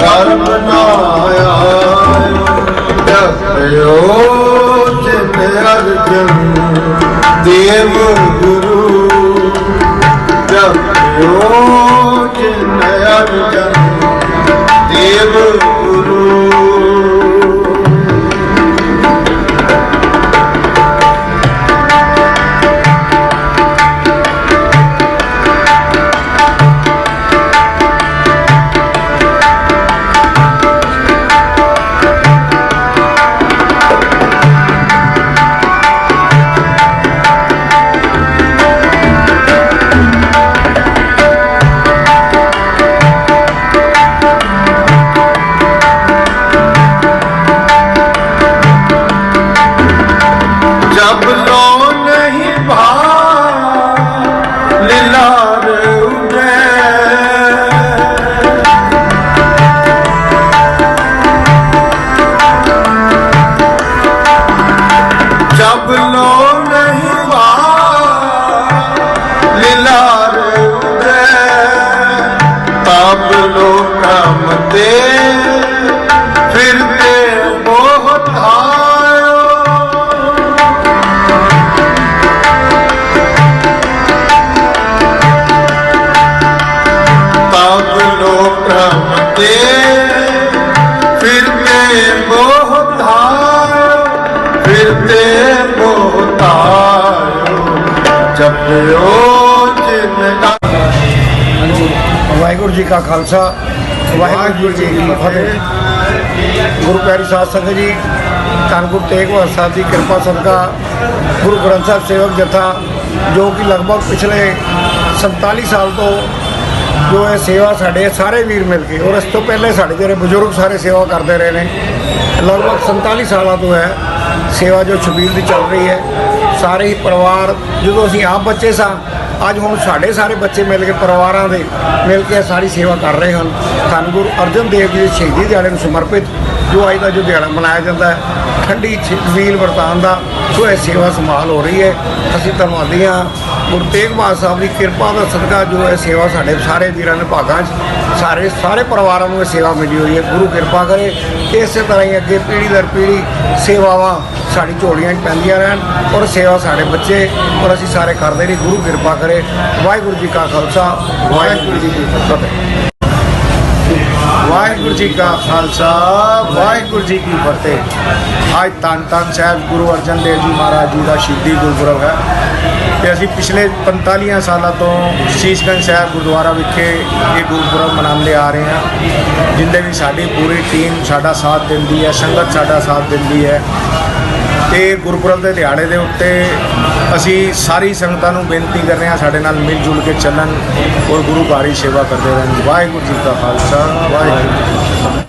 ਕਰਮ ਨਾਇਆ। ਜਪਿਓ ਜਿਨ ਅਰਜਨ ਦੇਵ रमते फिरते बहुत आयो फिरते बहुत आयो जब जिन ਹਾਂਜੀ ਵਾਹਿਗੁਰੂ ਜੀ ਕਾ ਖਾਲਸਾ ਵਾਹਿਗੁਰੂ ਜੀ ਕੀ ਫਤਿਹ ਗੁਰੂ ਪਿਆਰੀ ਸਾਧ ਸੰਗਤ ਜੀ ਧੰਨ ਗੁਰੂ ਤੇਗ ਬਹਾਦਰ ਸਾਹਿਬ ਦੀ ਕਿਰਪਾ ਸਦਕਾ ਗੁਰੂ ਗ੍ਰੰਥ ਸਾਹਿਬ ਸੇਵਕ ਜਥਾ ਜੋ ਕਿ ਲਗਭਗ ਪਿਛਲੇ 47 ਸਾਲ ਤੋਂ ਜੋ ਇਹ ਸੇਵਾ ਸਾਡੇ ਸਾਰੇ ਵੀਰ ਮਿਲ ਕੇ, ਔਰ ਇਸ ਤੋਂ ਪਹਿਲੇ ਸਾਡੇ ਜਿਹੜੇ ਬਜ਼ੁਰਗ ਸਾਰੇ ਸੇਵਾ ਕਰਦੇ ਰਹੇ ਨੇ, ਲਗਭਗ 47 ਸਾਲਾਂ ਤੋਂ ਹੈ, ਸੇਵਾ ਜੋ ਛਬੀਲ ਦੀ ਚੱਲ ਰਹੀ ਹੈ। ਸਾਰੇ ਹੀ ਪਰਿਵਾਰ, ਜਦੋਂ ਅਸੀਂ ਆਪ ਬੱਚੇ ਸਾਂ, ਅੱਜ ਹੁਣ ਸਾਡੇ ਸਾਰੇ ਬੱਚੇ ਮਿਲ ਕੇ ਪਰਿਵਾਰਾਂ ਦੇ ਮਿਲ ਕੇ ਸਾਰੀ ਸੇਵਾ ਕਰ ਰਹੇ ਹਨ। ਧੰਨ ਗੁਰੂ ਅਰਜਨ ਦੇਵ ਜੀ ਦੇ ਸ਼ਹੀਦੀ ਦਿਹਾੜੇ ਨੂੰ ਸਮਰਪਿਤ, ਜੋ ਅੱਜ ਦਾ ਜੋ ਦਿਹਾੜਾ ਮਨਾਇਆ ਜਾਂਦਾ ਹੈ, ਠੰਡੀ ਛਬੀਲ ਵਰਤਾਨ ਦਾ, ਸੋ ਇਹ ਸੇਵਾ ਸੰਭਾਲ ਹੋ ਰਹੀ ਹੈ। ਅਸੀਂ ਧੰਨਵਾਦੀ ਹਾਂ। ਗੁਰੂ ਤੇਗ ਬਹਾਦਰ ਸਾਹਿਬ ਦੀ ਕਿਰਪਾ ਦਾ ਸਦਕਾ ਜੋ ਹੈ ਸੇਵਾ ਸਾਡੇ ਸਾਰੇ ਵੀਰਾਂ ਦੇ ਭਾਗਾਂ 'ਚ, ਸਾਰੇ ਸਾਰੇ ਪਰਿਵਾਰਾਂ ਨੂੰ ਇਹ ਸੇਵਾ ਮਿਲੀ ਹੋਈ ਹੈ। ਗੁਰੂ ਕਿਰਪਾ ਕਰੇ ਕਿ ਇਸੇ ਤਰ੍ਹਾਂ ਹੀ ਅੱਗੇ ਪੀੜ੍ਹੀ ਦਰ ਪੀੜ੍ਹੀ ਸੇਵਾਵਾਂ ਸਾਡੀ ਝੋਲੀਆਂ 'ਚ ਪੈਂਦੀਆਂ ਰਹਿਣ ਔਰ ਸੇਵਾ ਸਾਡੇ ਬੱਚੇ ਔਰ ਅਸੀਂ ਸਾਰੇ ਕਰਦੇ ਰਹੀ ਗੁਰੂ ਕਿਰਪਾ ਕਰੇ। ਵਾਹਿਗੁਰੂ ਜੀ ਕਾ ਖਾਲਸਾ। ਵਾਹਿਗੁਰੂ ਜੀ ਕੀ ਫਤਿਹ। ਵਾਹਿਗੁਰੂ ਜੀ ਕਾ ਖਾਲਸਾ। ਵਾਹਿਗੁਰੂ ਜੀ ਕੀ ਫਤਿਹ। ਅੱਜ ਧੰਨ ਧੰਨ ਸਾਹਿਬ ਗੁਰੂ ਅਰਜਨ ਦੇਵ ਜੀ ਮਹਾਰਾਜ ਜੀ ਦਾ ਸ਼ਹੀਦੀ ਗੁਰਪੁਰਬ ਹੈ। ਤੇ ਅਸੀਂ ਪਿਛਲੇ 45 ਸਾਲਾਂ ਤੋਂ ਸ਼ੀਸ਼ਗੰਜ ਸਾਹਿਬ ਗੁਰਦੁਆਰਾ ਵਿਖੇ ਇਹ ਗੁਰਪੁਰਬ ਮਨਾਉਂਦੇ ਆ ਰਹੇ ਹਾਂ, ਜਿੰਦੇ ਵੀ ਸਾਡੀ ਪੂਰੀ ਟੀਮ ਸਾਡਾ ਸਾਥ ਦਿੰਦੀ ਹੈ, ਸੰਗਤ ਸਾਡਾ ਸਾਥ ਦਿੰਦੀ ਹੈ। ਤੇ ਗੁਰਪੁਰਬ ਦੇ ਦਿਹਾੜੇ ਦੇ ਉੱਤੇ ਅਸੀਂ ਸਾਰੀ ਸੰਗਤਾਂ ਨੂੰ ਬੇਨਤੀ ਕਰ ਰਹੇ ਹਾਂ, ਸਾਡੇ ਨਾਲ ਮਿਲ ਜੁਲ ਕੇ ਚੱਲਣ ਔਰ ਗੁਰੂ ਘਰ ਦੀ ਸੇਵਾ ਕਰਦੇ ਰਹਿਣ। ਵਾਹਿਗੁਰੂ ਜੀ ਕਾ ਖਾਲਸਾ, ਵਾਹਿਗੁਰੂ ਜੀ ਕੀ